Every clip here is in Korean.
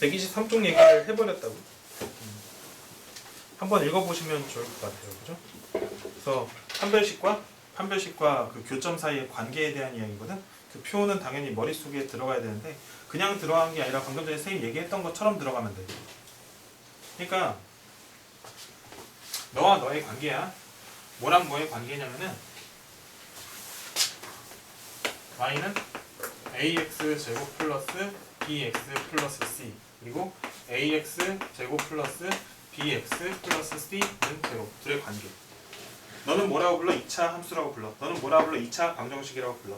123쪽 얘기를 해버렸다고. 음. 한번 읽어보시면 좋을 것 같아요. 그죠? 그래서 판별식과 판별식과 그 교점 사이의 관계에 대한 이야기거든. 그 표는 당연히 머릿속에 들어가야 되는데 그냥 들어간 게 아니라 방금 전에 선생님 얘기했던 것처럼 들어가면 돼. 그러니까 너와 너의 관계야. 뭐랑 뭐의 관계냐면은 y는 ax 제곱 플러스 bx 플러스 c 그리고 ax 제곱 플러스 bx 플러스 c는 제곱 둘의 관계. 너는 뭐라고 불러? 2차 함수라고 불러. 너는 뭐라고 불러? 2차 방정식이라고 불러.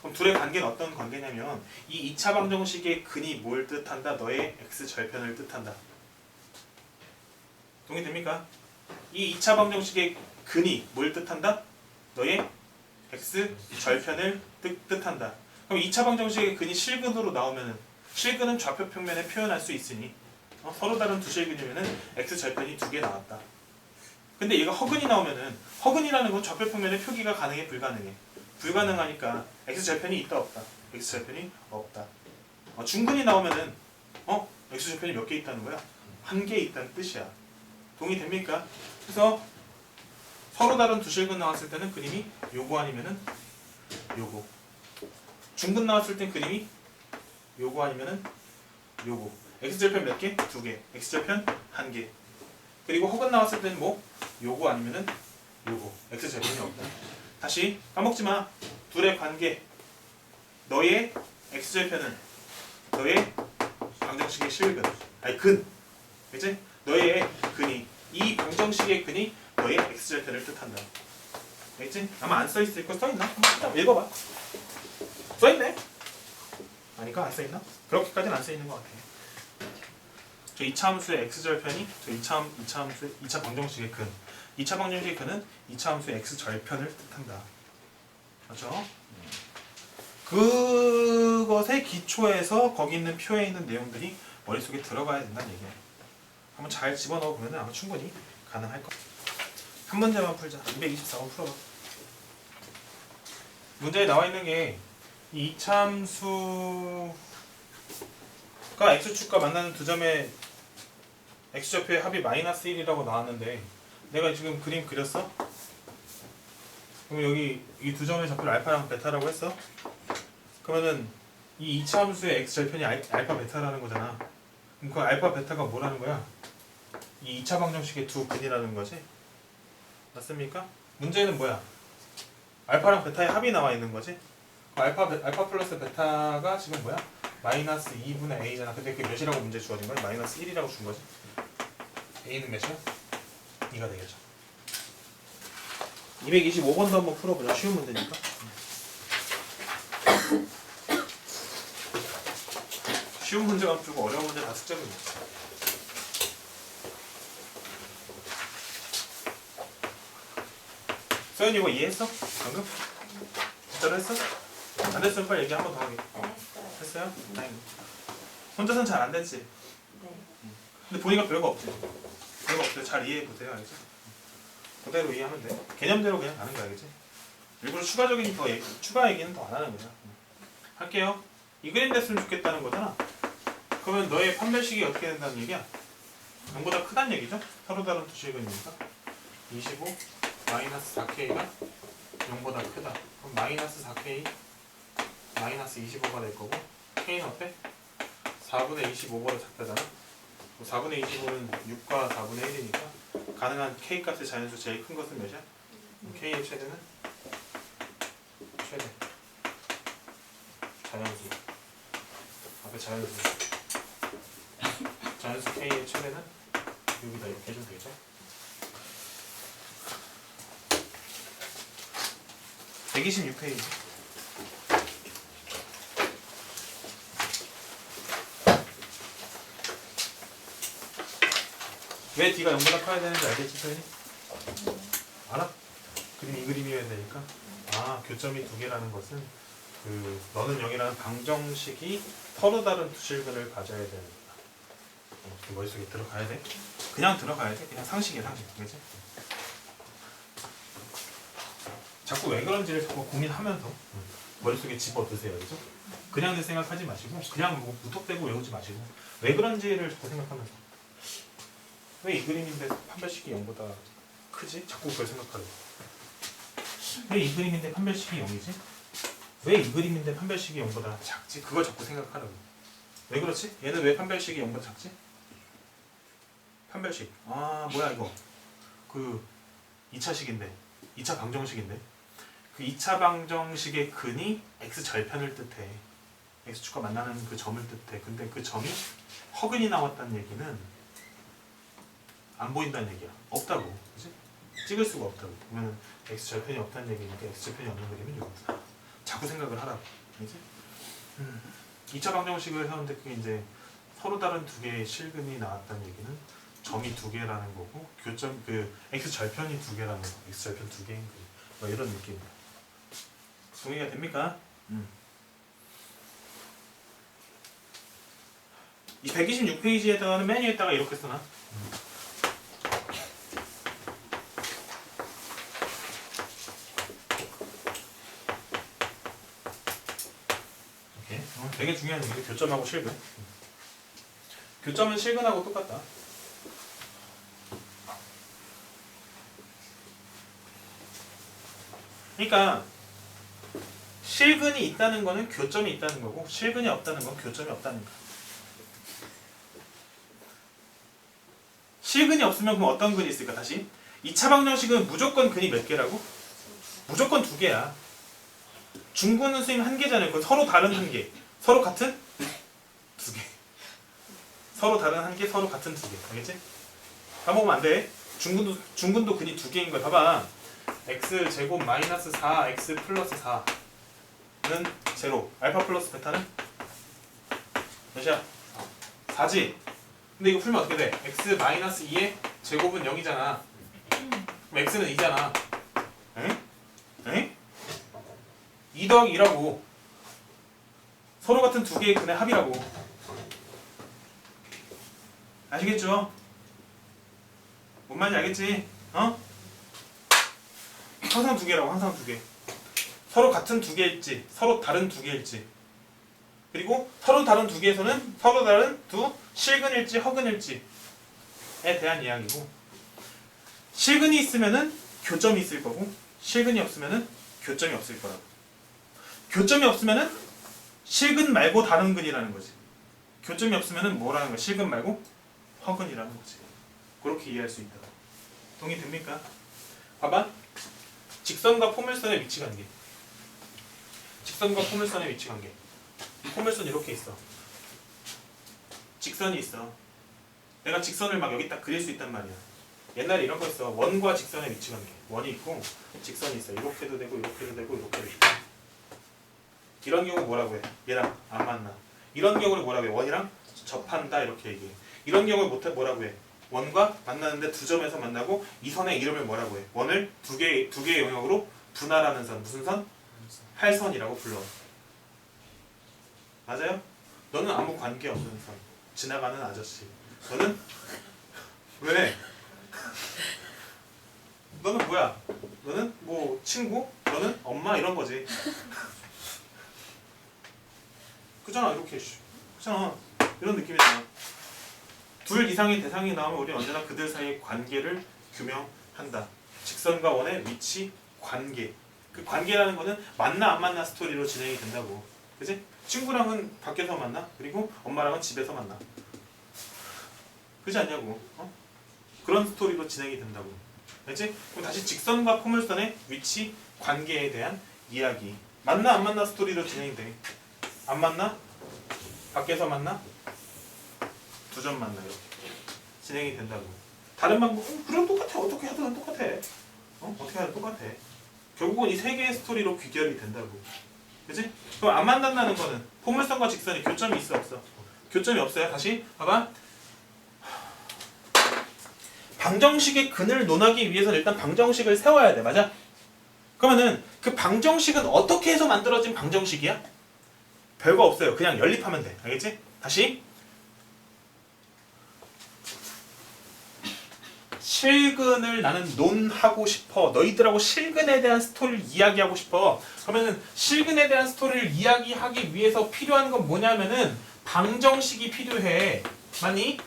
그럼 둘의 관계는 어떤 관계냐면 이 2차 방정식의 근이 뭘 뜻한다? 너의 x 절편을 뜻한다. 동의됩니까? 이 2차 방정식의 근이 뭘 뜻한다? 너의 x 절편을 뜻, 뜻한다. 그럼 2차 방정식의 근이 실근으로 나오면은 실근은 좌표 평면에 표현할 수 있으니 어, 서로 다른 두 실근이면은 x 절편이 두 개 나왔다. 근데 얘가 허근이 나오면은 허근이라는 건 좌표 평면에 표기가 가능해 불가능해. 불가능하니까 x 절편이 있다 없다. x 절편이 없다. 어, 중근이 나오면은 어 x 절편이 몇 개 있다는 거야? 한 개 있다는 뜻이야. 동의됩니까? 그래서 서로 다른 두 실근 나왔을 때는 그림이 요거 아니면은 요거. 중근 나왔을 땐 그림이 요거 아니면은 요거. x 절편 몇 개? 두 개. x 절편 한 개. 그리고 허근 나왔을 때는 뭐 요거 아니면은 요거. x 절편이 없다. 다시 까먹지 마. 둘의 관계. 너의 x 절편은 너의 방정식의 실근. 아니 근. 그치? 너의 근이 이 방정식의 근이 너의 x 절편을 뜻한다. 알겠지? 아마 안 써 있을 거 써 있나? 한번 읽어봐. 써 있네. 아니까 안 써 있나? 그렇게까지는 안 써 있는 것 같아. 저 2차 함수의 x 절편이 저 2차 2차 함수 2차 방정식의 근. 2차 방정식의 근은 2차 함수의 x 절편을 뜻한다. 그렇죠? 그것의 기초에서 거기 있는 표에 있는 내용들이 머릿속에 들어가야 된다는 얘기야. 한번 잘 집어넣어 보면 아마 충분히 가능할 거. 한 문제만 풀자. 224번 풀어봐. 문제에 나와 있는 게 이 이참수가 x축과 만나는 두 점의 x좌표의 합이 마이너스 1이라고 나왔는데 내가 지금 그림 그렸어? 그럼 여기 이 두 점의 좌표를 알파랑 베타라고 했어? 그러면은 이 이차함수의 x절편이 알- 알파 베타라는 거잖아. 그럼 그 알파 베타가 뭐라는 거야? 이 2차 방정식의 두 근이라는 거지? 맞습니까? 문제는 뭐야? 알파랑 베타의 합이 나와 있는 거지? 그 알파, 베- 알파 플러스 베타가 지금 뭐야? 마이너스 2분의 a잖아. 근데 그게 몇이라고 문제 주어진 거야? 마이너스 1이라고 준 거지? a는 몇이야? 2가 되겠죠. 225번도 한번 풀어보자. 쉬운 문제니까. 쉬운 문제만 풀고 어려운 문제 다 숙제문이야. 소연이 이거 이해했어? 방금? 진짜로 했어? 안 됐으면 빨리 얘기 한 번 더 하게. 네, 했어요. 했어요? 다행이다. 혼자서는 잘 안 됐지? 네. 근데 보니까 별거 없지? 별거 없어요. 잘 이해해 보세요. 알겠지? 그대로 이해하면 돼. 개념대로 그냥 가는 거야. 알겠지? 일부러 추가적인 더 얘기, 추가 얘기는 더 안 하는 거야. 할게요. 이 그림 됐으면 좋겠다는 거잖아. 그러면 너의 판별식이 어떻게 된다는 얘기야? 0보다 크다는 얘기죠? 서로 다른 두 실근이니까. 25 마이너스 4K가 0보다 크다. 그럼 마이너스 4K 마이너스 25가 될 거고 K는 어때? 4분의 25보다 작다잖아. 4분의 25는 6과 4분의 1이니까 가능한 K 값의 자연수 제일 큰 것은 몇이야? K의 최대는? 최대 자연수 앞에 자연수 자연수 K의 최대는 여기다 이렇게 해주면 되겠죠? (126 페이지) 왜 D가 0보다 커야 되는지 알겠지, 소연이? 알아? 그림 이 그림이어야 되니까. 아, 교점이 두 개라는 것은 그 너는 여기라는 방정식이 서로 다른 두 실근을 가져야 되는 거다. 어, 그 머릿속에 들어가야 돼? 그냥 들어가야 돼? 그냥 상식이야, 상식. 그지? 자꾸 왜 그런지를 자꾸 고민하면서 머릿속에 집어드세요, 그죠? 그냥 생각하지 마시고 그냥 뭐 무턱대고 외우지 마시고 왜 그런지를 자꾸 생각하면서 왜 이 그림인데 판별식이 0보다 크지? 자꾸 그걸 생각하고 왜이 그림인데 판별식이 0이지? 왜 이 그림인데 판별식이 0보다 작지? 그걸 자꾸 생각하라고 왜 그렇지? 얘는 왜 판별식이 0보다 작지? 판별식 아 뭐야 이거 그 2차식인데 2차 방정식인데 그 2차 방정식의 근이 x 절편을 뜻해 x축과 만나는 그 점을 뜻해 근데 그 점이 허근이 나왔다는 얘기는 안 보인다는 얘기야 없다고 그지? 찍을 수가 없다고 그러면 x 절편이 없다는 얘기니까 x 절편이 없는 그림은 이거구나 자꾸 생각을 하라고 그지? 음. 2차 방정식을 하는데 그게 이제 서로 다른 두 개의 실근이 나왔다는 얘기는 점이 두 개라는 거고 교점 그 x 절편이 두 개라는 거 x 절편 두 개인 그뭐 이런 느낌 동의가 됩니까? 음. 이 126페이지에다가는 메뉴에다가 이렇게 써놔 오케이. 어, 되게 중요한 얘기 교점하고 실근 음. 교점은 실근하고 똑같다 그러니까 실근이 있다는 거는 교점이 있다는 거고 실근이 없다는 건 교점이 없다는 거야. 실근이 없으면 그럼 어떤 근이 있을까 다시? 2차 방정식은 무조건 근이 몇 개라고? 무조건 두 개야. 중근은 선생님 한 개잖아요. 그건 서로 다른 한 개. 서로 같은 두 개. 서로 다른 한 개, 서로 같은 두 개. 알겠지? 까먹으면 안 돼. 중근도 중근도 근이 두 개인 거야. 봐봐. x 제곱 마이너스 4 x 플러스 4는 제로 알파 플러스 베타는 몇이야? 4지? 근데 이거 풀면 어떻게 돼? x 마이너스 2의 제곱은 0이잖아 그럼 x는 2잖아 에? 에? 2 더하기 2라고 서로 같은 두 개의 근의 합이라고 아시겠죠? 뭔 말인지 알겠지? 어? 항상 두 개라고 항상 두 개. 서로 같은 두 개일지 서로 다른 두 개일지 그리고 서로 다른 두 개에서는 서로 다른 두 실근일지 허근일지에 대한 이야기고 실근이 있으면은 교점이 있을 거고 실근이 없으면은 교점이 없을 거라고 교점이 없으면은 실근 말고 다른 근이라는 거지 교점이 없으면은 뭐라는 거야 실근 말고 허근이라는 거지 그렇게 이해할 수 있다 동의 됩니까? 봐봐 직선과 포물선의 위치 관계. 직선과 포물선의 위치 관계. 포물선 이렇게 있어. 직선이 있어. 내가 직선을 막 여기 딱 그릴 수 있단 말이야. 옛날에 이런 거 있어. 원과 직선의 위치 관계. 원이 있고 직선이 있어. 이렇게도 되고 이렇게도 되고 이렇게도 되고. 이런 경우 뭐라고 해? 얘랑 안 만나. 이런 경우를 뭐라고 해? 원이랑 접한다 이렇게 얘기해. 이런 경우를 못해 뭐라고 해? 원과 만나는데 두 점에서 만나고 이 선의 이름을 뭐라고 해? 원을 두 개, 두 개의 영역으로 분할하는 선. 무슨 선? 할선이라고 불러. 맞아요? 너는 아무 관계 없는 선. 지나가는 아저씨. 너는 왜? 너는 뭐야? 너는 뭐 친구? 너는 엄마 이런 거지. 그잖아 이렇게. 씨. 그잖아 이런 느낌이잖아. 둘 이상의 대상이 나오면 우리는 언제나 그들 사이의 관계를 규명한다. 직선과 원의 위치, 관계. 그 관계라는 거는 만나 안 만나 스토리로 진행이 된다고. 그지? 친구랑은 밖에서 만나. 그리고 엄마랑은 집에서 만나. 그지 않냐고. 어? 그런 스토리로 진행이 된다고. 알지? 그럼 다시 직선과 포물선의 위치, 관계에 대한 이야기. 만나 안 만나 스토리로 진행이 돼. 안 만나? 밖에서 만나? 두 점 만나 이렇게 진행이 된다고. 다른 방법, 어, 그럼 똑같아. 어떻게 하든 똑같아. 어? 어떻게 하든 똑같아. 결국은 이 세 개의 스토리로 귀결이 된다고. 그지? 그럼 안 만난다는 거는 포물선과 직선이 교점이 있어 없어? 교점이 없어요. 다시 봐봐. 방정식의 근을 논하기 위해서는 일단 방정식을 세워야 돼. 맞아? 그러면은 그 방정식은 어떻게 해서 만들어진 방정식이야? 별거 없어요. 그냥 연립하면 돼. 알겠지? 다시 실근을 나는 논하고 싶어. 너희들하고 실근에 대한 스토리를 이야기하고 싶어. 그러면은 실근에 대한 스토리를 이야기하기 위해서 필요한 건 뭐냐면은 방정식이 필요해. 맞니?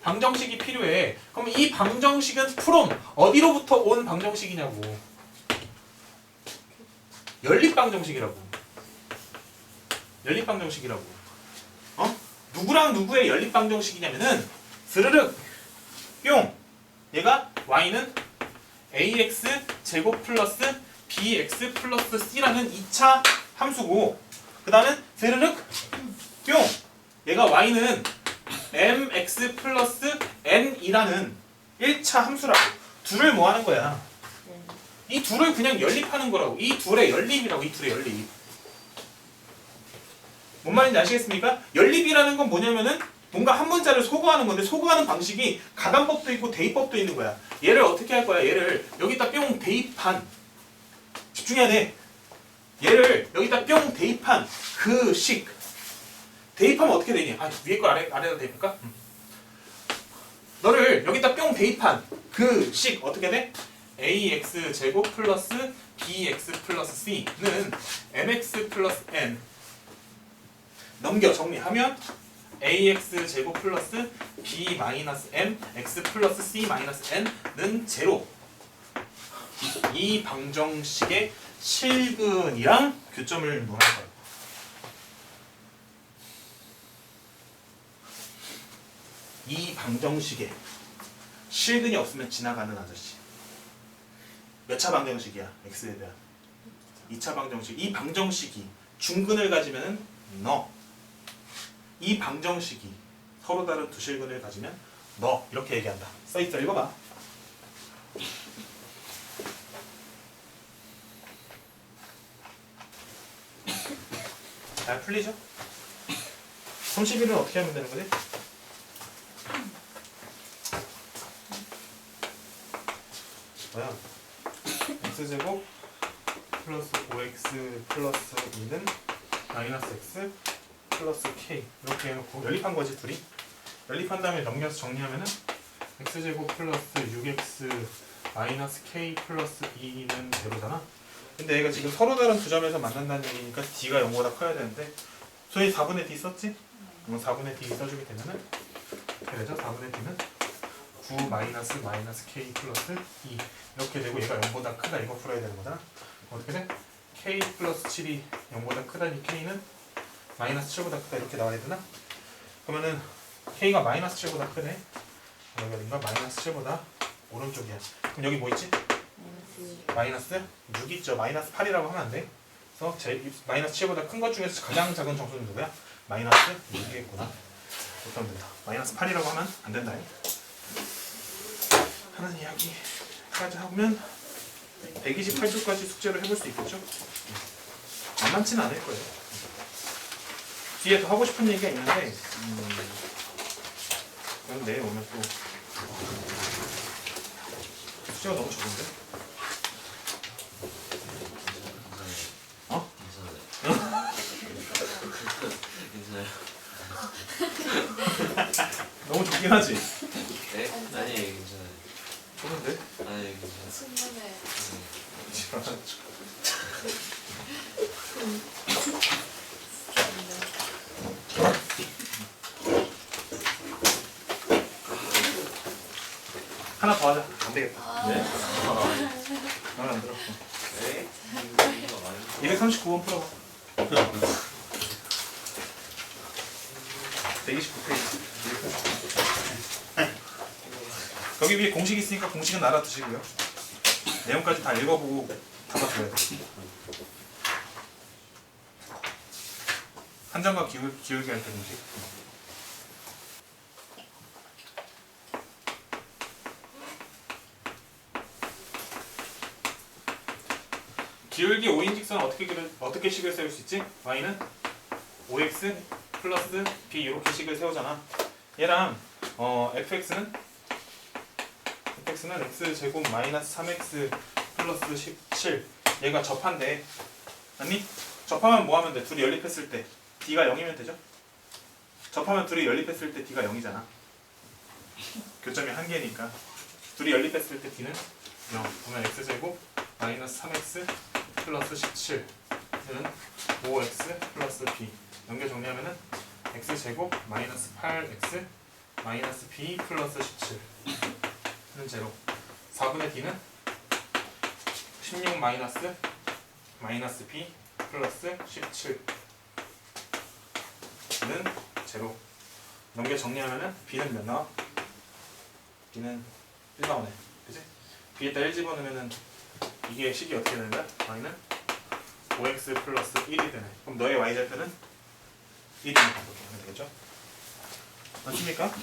방정식이 필요해. 그럼 이 방정식은 from 어디로부터 온 방정식이냐고. 연립 방정식이라고. 연립 방정식이라고. 어? 누구랑 누구의 연립 방정식이냐면은 스르륵 뿅. 얘가 y는 ax 제곱 플러스 bx 플러스 c라는 2차 함수고 그 다음은 스르륵 뿅. 얘가 y는 mx 플러스 n이라는 1차 함수라고. 둘을 뭐 하는 거야? 이 둘을 그냥 연립하는 거라고. 이 둘의 연립이라고 이 둘의 연립 뭔 말인지 아시겠습니까? 연립이라는 건 뭐냐면은 뭔가 한 문자를 소거하는 건데 소거하는 방식이 가감법도 있고 대입법도 있는 거야. 얘를 어떻게 할 거야? 얘를 여기다 뿅 대입한 집중해야 돼. 얘를 여기다 뿅 대입한 그 식. 대입하면 어떻게 되니? 아 위에 거 아래 아래다 대입할까? 음. 너를 여기다 뿅 대입한 그 식 어떻게 돼? ax 제곱 플러스 bx 플러스 c는 mx 플러스 n 넘겨 정리하면 ax 제곱 플러스 b 마이너스 m x 플러스 c 마이너스 n는 제로 이 방정식의 실근이랑 교점을 논할 거예요. 이 방정식에 실근이 없으면 지나가는 아저씨. 몇 차 방정식이야? x에 대한 2차 방정식. 이 방정식이 중근을 가지면은 너. 이 방정식이 서로 다른 두 실근을 가지면 너 이렇게 얘기한다. 써 있어 읽어봐. 잘 풀리죠? 31은 어떻게 하면 되는 거지? 뭐야? x제곱 플러스 5x 플러스 2는 마이너스 x 플러스 k 이렇게 해놓고 연립한 거지 둘이? 연립한 다음에 넘겨서 정리하면은 x제곱 플러스 6x 마이너스 k 플러스 2는 제로잖아? 근데 얘가 지금 서로 다른 두 점에서 만난다는 얘기니까 d가 0보다 커야 되는데 소위 4분의 d 썼지? 그럼 4분의 d 써주게 되면은 이렇게 되죠? 4분의 d는? 9 마이너스 마이너스 k 플러스 2 이렇게 되고 얘가 0보다 크다. 이거 풀어야 되는 거잖아. 어떻게 돼? k 플러스 7이 0보다 크다니 k는 마이너스 7보다 크다 이렇게 나와야 되나? 그러면은 k가 마이너스 7보다 크네. 여기 어딘가 마이너스 7보다 오른쪽이야. 그럼 여기 뭐 있지? 마이너스 6 있죠. 마이너스 8이라고 하면 안 돼. 그래서 제 마이너스 7보다 큰 것 중에서 가장 작은 정수는 누구야? 마이너스 6이겠구나. 이렇게 하면 된다. 마이너스 8이라고 하면 안 된다. 하는 이야기까지 하면 128조까지 숙제를 해볼 수 있겠죠? 만만치는 않을 거예요. 뒤에 더 하고 싶은 얘기가 있는데 음, 그건 내일 오면 또 숫자가 너무 적은데? 어? 너무 적긴 하지? 네? 아니 괜찮아요. 적은데? 아니 괜찮아요. 신문에 하나 더 하자 안 되겠다 네? 마음에 안 들어 네? 이거 239번 풀어봐 129페이지. 여기 위에 공식 있으니까 공식은 알아두시고요. 내용까지 다 읽어보고 답아줘야 돼 한정과 기울, 기울기 할때 공식 기울기 5인 직선은 어떻게 그려, 어떻게 식을 세울 수 있지? y는 5x 플러스 b 이렇게 식을 세우잖아. 얘랑 어, fx는 fx는 x 제곱 마이너스 3x 플러스 17 얘가 접한대. 아니 접하면 뭐 하면 돼? 둘이 연립했을 때 d가 0이면 되죠? 접하면 둘이 연립했을 때 d가 0이잖아. 교점이 한 개니까 둘이 연립했을 때 D는 0 그러면 X제곱 마이너스 3X 플러스 17는 5X 플러스 B 연결 정리하면은 X제곱 마이너스 8X 마이너스 B 플러스 17는 제로 4분의 D는 16 마이너스 마이너스 B 플러스 17는 제로 연결 정리하면은 B는 몇 나와? B는 1 나오네 그지? B에다 1 집어넣으면은 이게 식이 어떻게 되는 거야? y는 5x 플러스 1이 되네 그럼 너의 1이 되는 거게 하면 되겠죠? 맞습니까?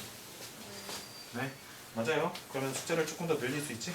네 맞아요 그러면 숫자를 조금 더 늘릴 수 있지?